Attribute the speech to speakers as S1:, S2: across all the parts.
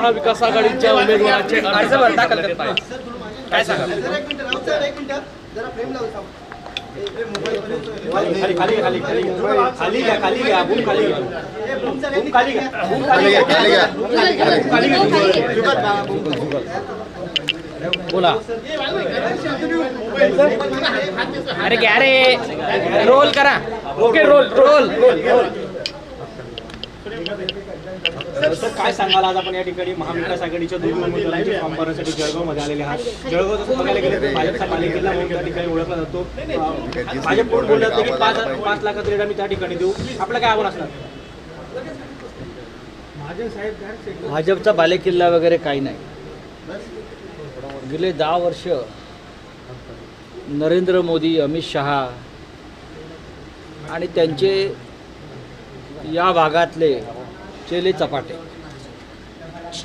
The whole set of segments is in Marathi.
S1: महाविकास
S2: आघाड़ी उम्मेदवार
S1: बोला. अरे क्या रे. रोल करा. Okay roll roll roll.
S3: Sir काय सांगाल आज आपण या ठिकाणी महाविकास आघाडीच्या दोन उमेदवारांचे फॉर्म भरण्यासाठी जळगावमध्ये आलेले आहात? जळगाव जसं बघायला गेलं तर भाजपचा बालेकिल्ला म्हणून त्या ठिकाणी ओळखला जातो. भाजप कोण बोललं होतं की पाच पाच लाखाचा रेट आम्ही त्या ठिकाणी देऊ. आपलं काय आव्हान असणार?
S4: भाजपचा बालेकिल्ला वगैरे काही नाही. गेले दहा वर्ष नरेंद्र मोदी अमित शहा आणि त्यांचे या भागातले चेले चपाटे.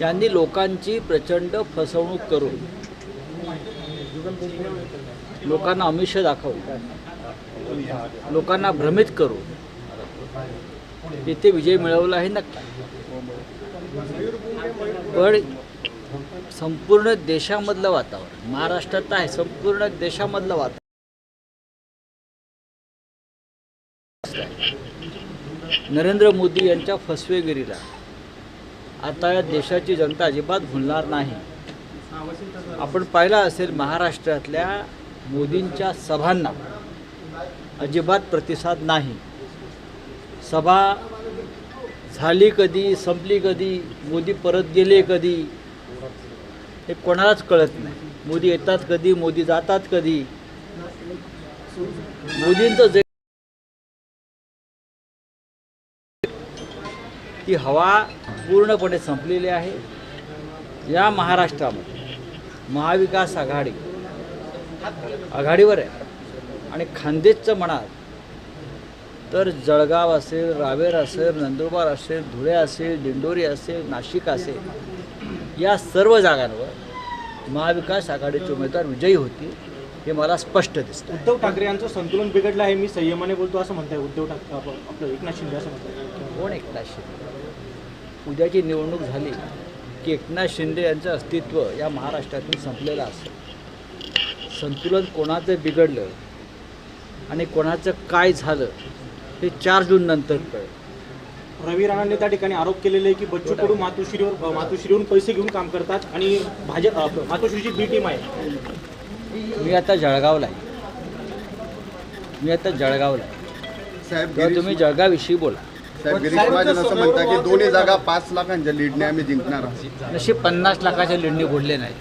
S4: यांनी लोकांची प्रचंड फसवणूक करून लोकांना अमिष दाखवून लोकांना भ्रमित करून इथे विजय मिळवला आहे नक्की. पण संपूर्ण देशामधलं वातावरण महाराष्ट्रात आहे संपूर्ण देशामधलं वातावरण नरेंद्र मोदी यांच्या फसवेगिरीला. आता या देशाची जनता अजिबात भुलणार नाही. आपण पाहिलं असेल महाराष्ट्रातल्या मोदींच्या सभांना अजिबात प्रतिसाद नाही. सभा झाली कधी संपली कधी मोदी परत गेले कधी हे कोणालाच कळत नाही. मोदी येतात कधी मोदी जातात कधी. मोदींचं जे ती हवा पूर्णपणे संपलेली आहे. या महाराष्ट्रामध्ये महाविकास आघाडी आघाडीवर आहे आणि खानदेशचं म्हणाल तर जळगाव असेल रावेर असेल नंदुरबार असेल धुळे असेल दिंडोरी असेल नाशिक असेल या सर्व जागांवर महाविकास आघाडीचे उमेदवार विजयी होतील. हे मला स्पष्ट दिसतं
S3: उद्धव ठाकरे यांचं संतुलन बिघडलं आहे मी संयमाने बोलतो असं म्हणताय उद्धव ठाकरे आप- आपलं एकनाथ शिंदे असं म्हणतात
S4: कोण एकनाथ शिंदे? उद्याची निवडणूक झाली की एकनाथ शिंदे यांचं अस्तित्व या महाराष्ट्रातून संपलेलं असेल संतुलन कोणाचं बिघडलं आणि कोणाचं काय झालं हे चार जून नंतर कळेल.
S3: रवी राणांनी त्या ठिकाणी आरोप केलेले आहे की बच्चू कडू मातोश्रीवर मातोश्रीवरून पैसे घेऊन काम करतात आणि भाजप मातोश्रीची बी टीम आहे.
S4: मी आता जळगावला आहे. मी आता जळगावला आहे.
S2: साहेब
S4: तेव्हा तुम्ही जळगाविषयी बोला.
S2: साहेब गिरीश महाजन असं म्हणतात की दोन्ही जागा पाच लाखांच्या लीडने आम्ही जिंकणार आहोत.
S4: नशीब पन्नास लाखाच्या लिडनी बोलले नाही.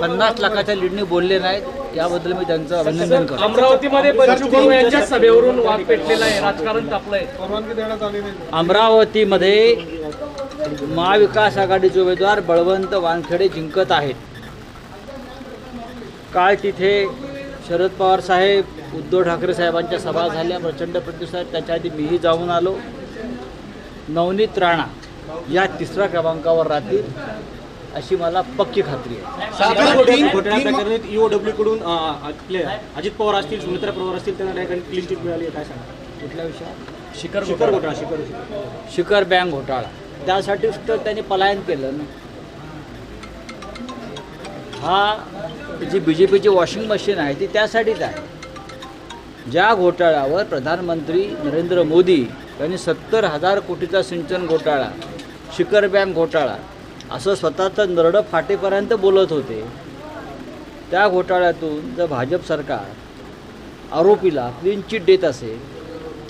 S4: पन्नास लाखाच्या लिडनी बोलले नाहीत याबद्दल मी त्यांचं अभिनंदन करतो.
S1: अमरावतीमध्ये बंचू कडू यांच्या सभेवरून वाद पेटलेला आहे राजकारण तापलंय.
S4: अमरावतीमध्ये महाविकास आघाडीचे उमेदवार बळवंत वानखेडे जिंकत आहेत. काल तिथे शरद पवार साहेब उद्धव ठाकरे साहेबांच्या सभा झाल्या. प्रचंड प्रतिसाद. त्याच्या आधी मीही जाऊन आलो. नवनीत राणा या तिसऱ्या क्रमांकावर राहतील अशी मला पक्की खात्री आहे.
S3: ईओडब्ल्यू कडून अजित पवार असतील सुमित्रा पवार असतील त्यांना क्लीन चिट मिळाली काय सांगा?
S4: कुठल्या विषयात
S1: शिखर
S3: शिखर घोटाळा. शिखर
S4: शिखर बँक घोटाळा. त्यासाठीच तर त्यांनी पलायन केलं. ना हा जी बी जे पीची वॉशिंग मशीन आहे ती त्यासाठीच आहे. ज्या घोटाळ्यावर प्रधानमंत्री नरेंद्र मोदी यांनी सत्तर हजार कोटीचा सिंचन घोटाळा शिखर बँक घोटाळा असं स्वतःचं नरडं फाटेपर्यंत बोलत होते. त्या घोटाळ्यातून जर भाजप सरकार आरोपीला क्लीन चिट देत असेल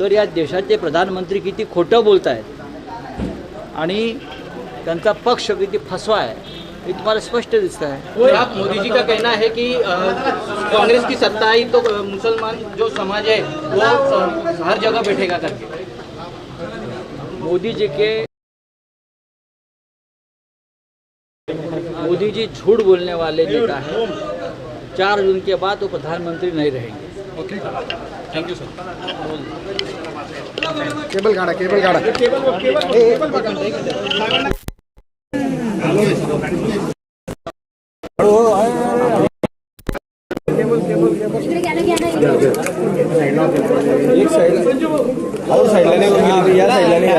S4: तर या देशाचे प्रधानमंत्री किती खोटं बोलत आहेत आणि त्यांचा पक्ष किती फसवा आहे हे तुम्हाला स्पष्ट दिसतं आहे
S5: आप मोदी जी का कहना है कि कांग्रेस की सत्ता आई तो मुसलमान जो समाज है वो हर जगह बैठेगा करके.
S4: मोदी जी के मोदी जी झूठ बोलने वाले नेता हैं चार जून के बाद वो प्रधानमंत्री नहीं रहेंगे।
S1: थँक्यू सर
S2: केबल काढा केबल काढा.
S6: या साईडला नाही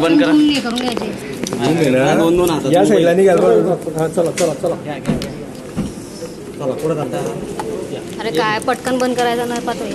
S6: बंद करून घ्यायचे.
S7: या साईडला निघाल चला चला चला.
S6: अरे काय पटकन बंद करायचं नाही पाहतोय